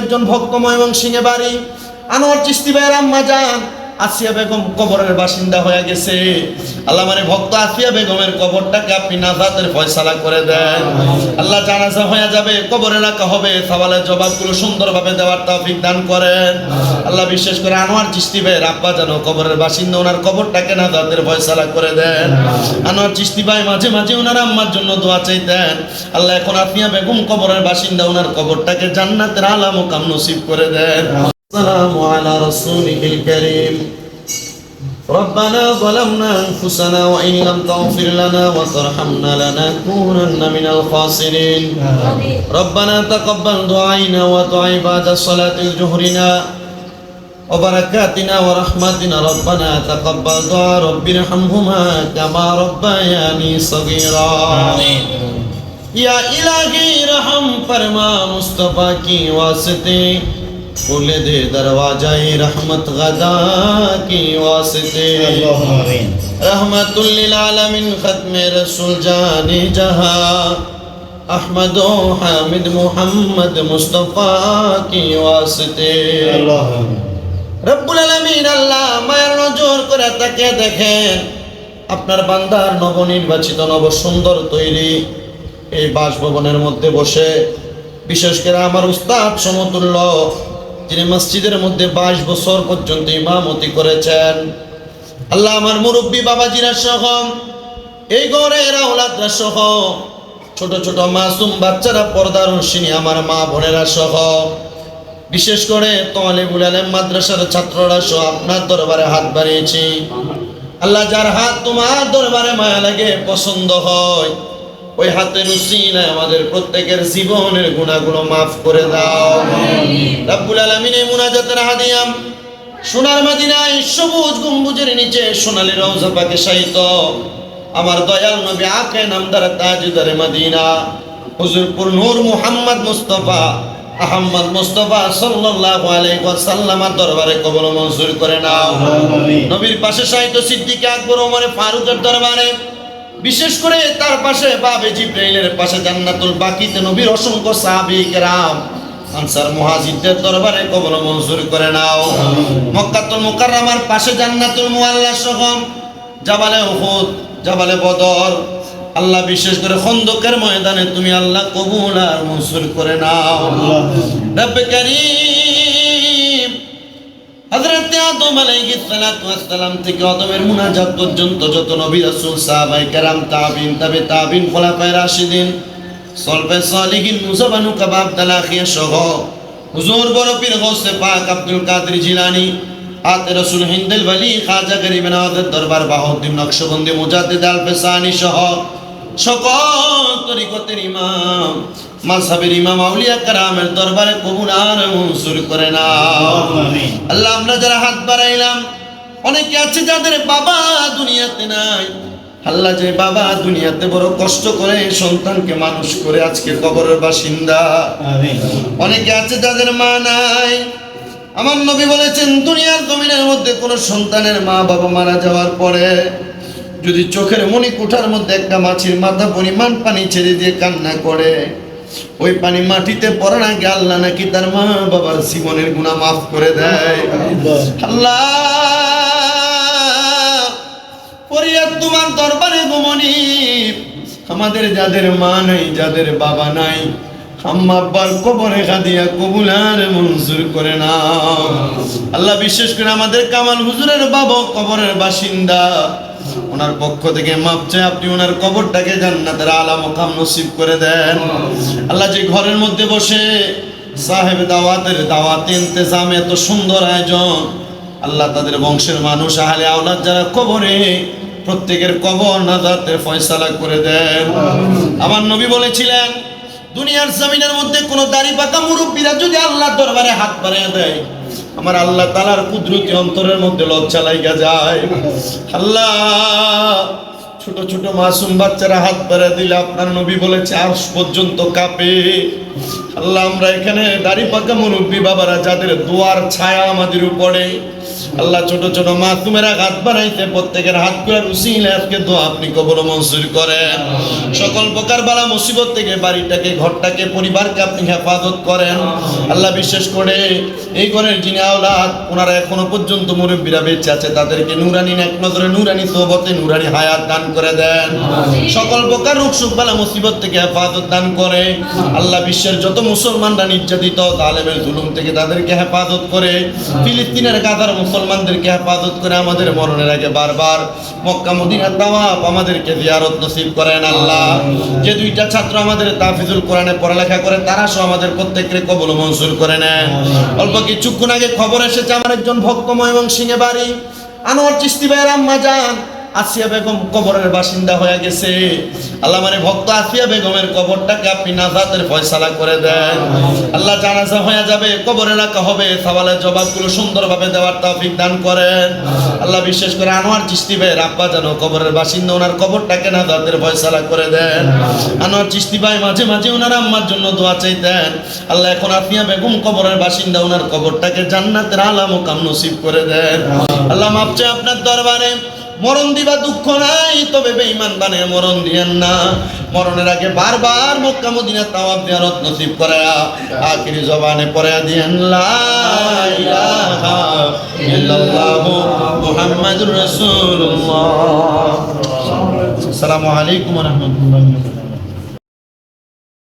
একজন ভক্তময় এবং সিংহে বাড়ি। আনোয়ার চিস্তি ভাইয়ের আম্মা যান। আসিয়া বেগম কবরের বাসিন্দা হয়ে গেছে। আল্লাহ মানে ভক্ত আসিয়া বেগমের কবরটাকে আপনি নাজাতের ফয়সালা করে দেন। আল্লাহ জানাজা হয়ে যাবে, কবরে রাখা হবে। সওয়ালের জবাবগুলো সুন্দরভাবে দেওয়ার তৌফিক দান করেন। আল্লাহ বিশেষ করে আনোয়ার চিস্তি ভাইয়ের আব্বা যেন কবরের বাসিন্দা, ওনার কবরটাকে নাজাতের ফয়সালা করে দেন। আনোয়ার চিস্তি ভাই মাঝে মাঝে ওনার আম্মার জন্য দোয়া চাইতেন। আল্লাহ এখন আসিয়া বেগম কবরের বাসিন্দা, ওনার কবরটাকে জান্নাতের আলা মুকাম নসিব করে দেন। السلام على رسوله الكريم. ربنا ظلمنا أنفسنا وإن لم تغفر لنا وترحمنا لنكونن من الخاسرين. ربنا تقبل دعائنا وتعي بعد صلاة الجهرنا وبركاتنا ورحمتنا. ربنا تقبل دعاء رب ارحمهما كما ربياني صغيرا. يا إلهي رحم فرما مصطفى كي واسطے खोल दे दरवाजा रहमत गदा की वास्ते रहमतुल्लिलालमिन ख़त्म रसूल जाने जहां अहमद हामिद मोहम्मद मुस्तफ़ा की वास्ते রব্বুল আলমিন আল্লাহ মায়ের নজর করে তাকে দেখেন আপনার বান্দার নবনির্বাচিত নবসুন্দর তৈরি। এই বাসভবনের মধ্যে বসে বিশেষ করে আমার উস্তাদ সমতুল্য যিনি মসজিদের মধ্যে বাইশ বছর পর্যন্ত ইমামতি করেছেন। আল্লাহ আমার মুরব্বী বাবাজিরা সহ, এই গড়ের আওলাদরা সহ, ছোট ছোট মাসুম বাচ্চারা পর্দার রশিনী আমার মা বোনেরা সহ, বিশেষ করে তলেবুল আলেম মাদ্রাসার ছাত্ররা সহ আপনার দরবারে হাত বাড়িয়েছি। আল্লাহ যার হাত তোমার দরবারে মায়া লাগে, পছন্দ হয়। ওই হাতের উসিলায় আমাদের প্রত্যেকের জীবনের গুণাগুলো মাফ করে দাও। রাব্বুল আলামিন এই মুনাজাতের হাদিয়াম সোনার মাদিনায় সবুজ গম্বুজের নিচে সোনালি রওজা পাকে শায়িত। আমার দয়াল নবী আকে নামদার তাজদারে মদিনা। হুজুরপুর নূর মুহাম্মদ মুস্তফা আহম্মদ মুস্তফা সাল্লাল্লাহু আলাইহি দরবারে কবুল মঞ্জুর করে নাও। নবীর পাশে সাহিত্য সিদ্দিক আকবর ওমরে ফারুকের দরবারে বিশেষ করে তার পাশে বাবে জিব্রাইলের পাশে জান্নাতুল বাকিতে নবীর অসংখ্য সাহাবী কেরাম। আনসার মুহাজিরদের দরবারে কবল মঞ্জুর করে নাও। মক্কাতুল মুকাররমার পাশে জান্নাতুল মুআল্লা সহ জাবালে উহুদ জাবালে বদর। আল্লাহ বিশেষ করে খন্দকের ময়দানে তুমি আল্লাহ কবুল আর মঞ্জুর করে নাও। রব্বে করিম। হযরত আদম আলাইহিস সালাতু ওয়াস সালাম থেকে আদমের মুনাজাত পর্যন্ত যত নবী রাসূল সাহাবায়ে কেরাম, তাবিন, তাবে তাবিন, খোলাফায়ে রাশিদিন, সলফে সালিহিন, মুসাবানু কাবাব, দালাখিয়া সহ হুজুর বড় পীর গৌসে পাক আব্দুল কাদের জিলানী আতে রসুল হিন্দেল ওয়ালি, খাজা গরিব নওয়াজের দরবার, বাহুদ্দিন নকশবন্দি, মুজাদ্দিদ আল ফেসানি সহ সকল তরিকতের ইমাম মাসাবের ইমাম আউলিয়া কারামের দরবারে কবুল আর মনসুর করে না আল্লাহ আমরা যারা হাত বাড়াইলাম অনেকে আছে যাদের বাবা দুনিয়াতে নাই। আল্লাহ যে বাবা দুনিয়াতে বড় কষ্ট করে সন্তানকে মানুষ করে আজকে কবরের বাসিন্দা। অনেকে আছে যাদের মা নাই। আমার নবী বলেছেন দুনিয়ার জমিনের মধ্যে কোনো সন্তানের মা বাবা মারা যাওয়ার পরে যদি চোখের মণিকুঠার মধ্যে একটা মাছির মাথা পরিমাণ পানি ছেড়ে দিয়ে কান্না করে ওই পানি মাটিতে পড়ে না আল্লাহ নাকি তার মা বাবার জীবনের গুণা মাফ করে দেয়? আল্লাহ। তোমার দরবারে গুমনি আমাদের যাদের মা নাই যাদের বাবা নাই আম্মা আব্বার কবরে খাদিয়া কবুলার মঞ্জুর করে নাও আল্লাহ বিশেষ করে আমাদের কামাল হুজুরের বাবা কবরের বাসিন্দা। ওনার পক্ষ থেকে মাপ চাই আপনি ওনার কবরটাকে জান্নাতের আলা মোকাম নসিব করে দেন। আল্লাহ যে ঘরের মধ্যে বসে সাহেব দাওয়াতের দাওয়াত ইন্তেজাম এত সুন্দর আয়োজন। আল্লাহ তাদের বংশের মানুষ আহলে আওলাদ যারা কবরে প্রত্যেকের কবর নাজাতের ফয়সালা করে দেন। আমার নবী বলেছিলেন দুনিয়ার জমিনের মধ্যে কোনো দাড়ি পাকা মুরব্বীরা যদি আল্লাহ দরবারে হাত বাড়িয়ে দেয়, আমার আল্লাহ তালার কুদরতি অন্তরের মধ্যে লজ্জা লাইগা যায়। আল্লাহ, ছোট ছোট মাসুম বাচ্চারা হাত বাড়িয়ে দিলে আপনার নবী বলেছে আজ পর্যন্ত কাঁপে। আল্লাহ, আমরা এখানে দাড়ি পাকা মুরব্বী বাবারা, যাদের দোয়ার ছায়া আমাদের উপরে আল্লাহ ছোট ছোট মাসুমেরা হাত বানাইতে প্রত্যেকের হাত করে উসিলে আজকে দোয়া আপনি কবর মঞ্জুর করেন। সকল প্রকার বালা মুসিবত থেকে বাড়িটাকে ঘরটাকে পরিবারকে আপনি হেফাজত করেন। আল্লাহ বিশেষ করে এই ঘরের যিনি আওলাদ ওনারা এখনও পর্যন্ত মুরব্বীরা বেঁচে আছে তাদেরকে নুরানি এক নজরে নুরানি সোবতে নুরানি হায়াত দান করে দেন। সকল প্রকার রোগ সুখ বালা মুসিবত থেকে হেফাজত দান করে। আল্লাহ বিশ্বের যত মুসলমানরা নির্যাতিত তালেমের জুলুম থেকে তাদেরকে হেফাজত করে। ফিলিস্তিনের গাদার মুসলমানদেরকে হেফাজত করে আমাদের মরণের আগে বারবার মক্কা মদিনার তাওয়াব আমাদেরকে জিয়ারত নসিব করেন আল্লাহ। যে দুইটা ছাত্র আমাদের তাফিজুল কোরআনে পড়ালেখা করে, তারা সহ আমাদের প্রত্যেককে কবল মঞ্জুর করে নেন অল্প কিছুক্ষণ আগে খবর এসেছে, আমার একজন ভক্তময় এবং সিংহে বাড়ি। আনোয়ার চিস্তি ভাইয়ের আম্মা যান। আসিয়া বেগম কবরের বাসিন্দা হয়ে গেছে। আল্লাহ মানে ভক্ত আসিয়া বেগমের কবরটাকে আপনি নাজাতের ফয়সালা করে দেন। আল্লাহ জানাজা হয়ে যাবে কবরে রাখা হবে। সওয়ালের জবাবগুলো সুন্দরভাবে দেওয়ার তৌফিক দান করেন। আল্লাহ বিশেষ করে আনোয়ার চিস্তি ভাইয়ের আব্বা যেন কবরের বাসিন্দা ওনার কবরটাকে নাজাতের ফয়সালা করে দেন। আনোয়ার চিস্তি ভাই মাঝে মাঝে ওনার আম্মার জন্য দোয়া চাইতেন। আল্লাহ এখন আসিয়া বেগম কবরের বাসিন্দা ওনার কবরটাকে জান্নাতের আলাম ও কাম নসিব করে দেন। আল্লাহ মাপ চাই আপনার দরবারে। মরণ দিবা দুঃখ নাই, তবে বেঈমান বানে মরণ দিয়েন না। মরণের আগে বারবার মক্কা মদিনা তাওয়াব দিয়া রত নসিব করায়া, আখিরি জবানে পড়ে দিয়েন, লা ইলাহা ইল্লাল্লাহ মুহাম্মাদুর রাসূলুল্লাহ। আসসালামু আলাইকুম ওয়া রাহমাতুল্লাহি